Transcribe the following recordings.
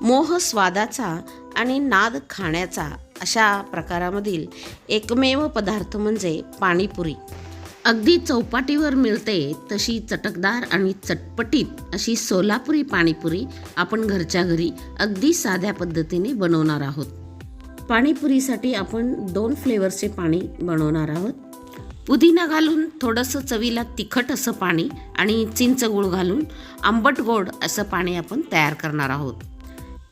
मोह स्वादाचा आणि नाद खाण्याचा अशा प्रकारामधील एकमेव पदार्थ म्हणजे पाणीपुरी. अगदी चौपाटीवर मिळते तशी चटकदार आणि चटपटीत अशी सोलापुरी पाणीपुरी आपण घरच्या घरी अगदी साध्या पद्धतीने बनवणार आहोत. पाणीपुरीसाठी आपण दोन फ्लेवरचे पाणी बनवणार आहोत. पुदिना घालून थोडंसं चवीला तिखट असं पाणी आणि चिंच गूळ घालून आंबट गोड असं पाणी आपण तयार करणार आहोत.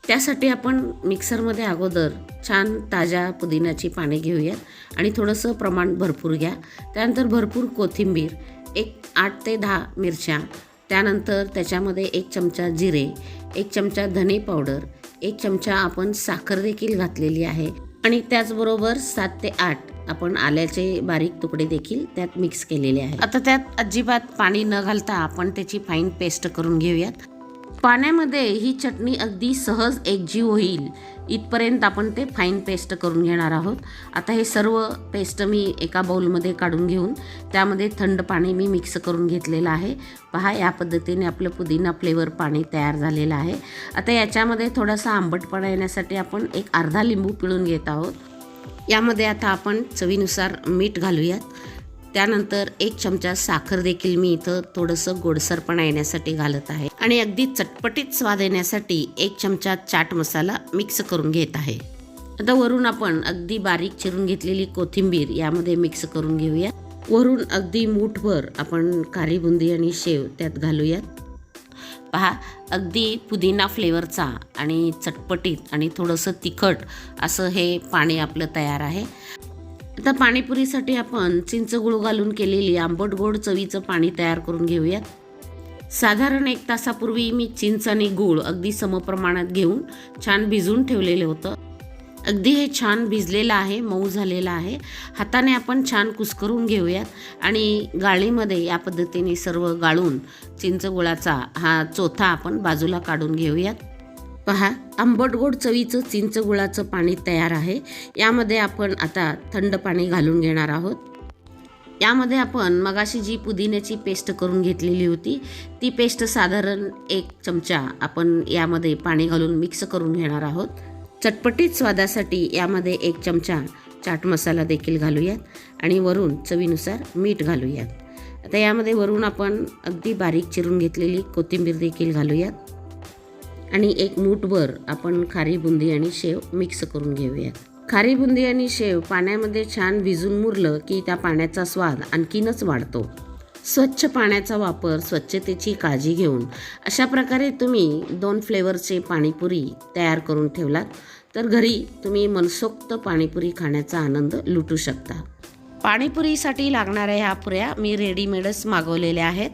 त्यासाठी आपण मिक्सरमध्ये अगोदर छान ताज्या पुदिन्याची पाने घेऊयात आणि थोडंसं प्रमाण भरपूर घ्या. त्यानंतर भरपूर कोथिंबीर एक आठ ते दहा मिरच्या त्यानंतर त्याच्यामध्ये एक चमचा जिरे एक चमचा धने पावडर एक चमचा आपण साखर देखील घातलेली आहे आणि त्याचबरोबर सात ते आठ आपण आल्याचे बारीक तुकडे देखील त्यात मिक्स केलेले आहेत. आता त्यात अजिबात पाणी न घालता आपण त्याची फाईन पेस्ट करून घेऊयात. पाण्यामध्ये ही चटणी अगदी सहज एकजीव होईल. इथपर्यंत आपण ते फाईन पेस्ट करून घेणार आहोत. आता हे सर्व पेस्ट मी एका बाऊलमध्ये काढून घेऊन त्यामध्ये थंड पाणी मी मिक्स करून घेतलेलं आहे. पहा या पद्धतीने आपलं पुदिना फ्लेवर पाणी तयार झालेलं आहे. आता याच्यामध्ये थोडासा आंबटपणा येण्यासाठी आपण एक अर्धा लिंबू पिळून घेत आहोत. यामध्ये आता आपण चवीनुसार मीठ घालूयात. त्यानंतर एक चमचा साखर देखील मी इथं थोडंसं गोडसरपणा येण्यासाठी घालत आहे. आणि अगदी चटपटीत स्वाद येण्यासाठी एक चमचा चाट मसाला मिक्स करून घेत आहे. आता वरून आपण अगदी बारीक चिरून घेतलेली कोथिंबीर यामध्ये मिक्स करून घेऊया. वरून अगदी मूठभर आपण कारी बुंदी आणि शेव त्यात घालूयात. पहा अगदी पुदिना फ्लेवरचा आणि चटपटीत आणि थोडंसं तिखट असं हे पाणी आपलं तयार आहे. आता पाणीपुरीसाठी आपण चिंच गुळ घालून केलेली आंबट गोड चवीचं पाणी तयार करून घेऊयात. साधारण एक तासापूर्वी मी चिंच आणि गूळ अगदी समप्रमाणात घेऊन छान भिजून ठेवलेलं होतं. अगदी हे छान भिजलेलं आहे मऊ झालेलं आहे. हाताने आपण छान कुस्करून घेऊयात आणि गाळीमध्ये या पद्धतीने सर्व गाळून चिंच गुळाचा हा चोथा आपण बाजूला काढून घेऊयात. पहा आंबट गोड चवीचं चिंच गुळाचं पाणी तयार आहे. यामध्ये आपण आता थंड पाणी घालून घेणार आहोत. यामध्ये आपण मगाशी जी पुदिन्याची पेस्ट करून घेतलेली होती ती पेस्ट साधारण एक चमचा आपण यामध्ये पाणी घालून मिक्स करून घेणार आहोत. चटपटीत स्वादासाठी यामध्ये एक चमचा चाट मसाला देखील घालूयात आणि वरून चवीनुसार मीठ घालूयात. आता यामध्ये वरून आपण अगदी बारीक चिरून घेतलेली कोथिंबीर देखील घालूयात. आणि एक मूठभर आपण खारी बुंदी आणि शेव मिक्स करून घेऊयात. खारी बुंदी आणि शेव पाण्यामध्ये छान भिजून मुरलं की त्या पाण्याचा स्वाद आणखीनच वाढतो. स्वच्छ पाण्याचा वापर स्वच्छतेची काळजी घेऊन अशा प्रकारे तुम्ही दोन फ्लेवरचे पाणीपुरी तयार करून ठेवलात तर घरी तुम्ही मनसोक्त पाणीपुरी खाण्याचा आनंद लुटू शकता. पाणीपुरीसाठी लागणाऱ्या ह्या पुऱ्या मी रेडीमेडच मागवलेल्या आहेत.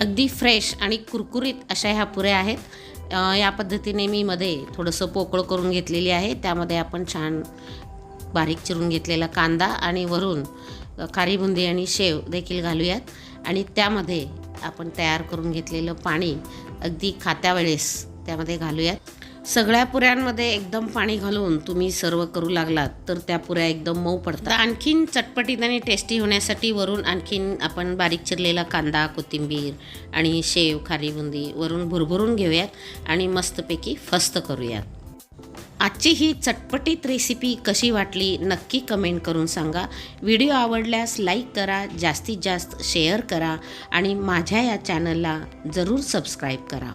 अगदी फ्रेश आणि कुरकुरीत अशा ह्या पुऱ्या आहेत. या पद्धतीने मी मध्ये थोडंसं पोकळ करून घेतलेली आहे. त्यामध्ये आपण छान बारीक चिरून घेतलेला कांदा आणि वरून खारी बुंदी आणि शेव देखील घालूयात. आणि त्यामध्ये आपण तयार करून घेतलेलं पाणी अगदी खात्यावेळेस त्यामध्ये घालूयात. सगळ्या पुऱ्यांमध्ये एकदम पाणी घालून तुम्ही सर्व करू लागलात तर त्या पुऱ्या एकदम मऊ पडतात. आणखीन चटपटीत आणि टेस्टी होण्यासाठी वरून आणखीन आपण बारीक चिरलेला कांदा कोथिंबीर आणि शेव खारी बुंदी वरून भुरभुरून घेऊयात आणि मस्तपैकी फस्त करूयात. आजची ही चटपटीत रेसिपी कशी वाटली नक्की कमेंट करून सांगा. व्हिडिओ आवडल्यास लाईक करा जास्तीत जास्त शेअर करा आणि माझ्या या चॅनलला जरूर सबस्क्राईब करा.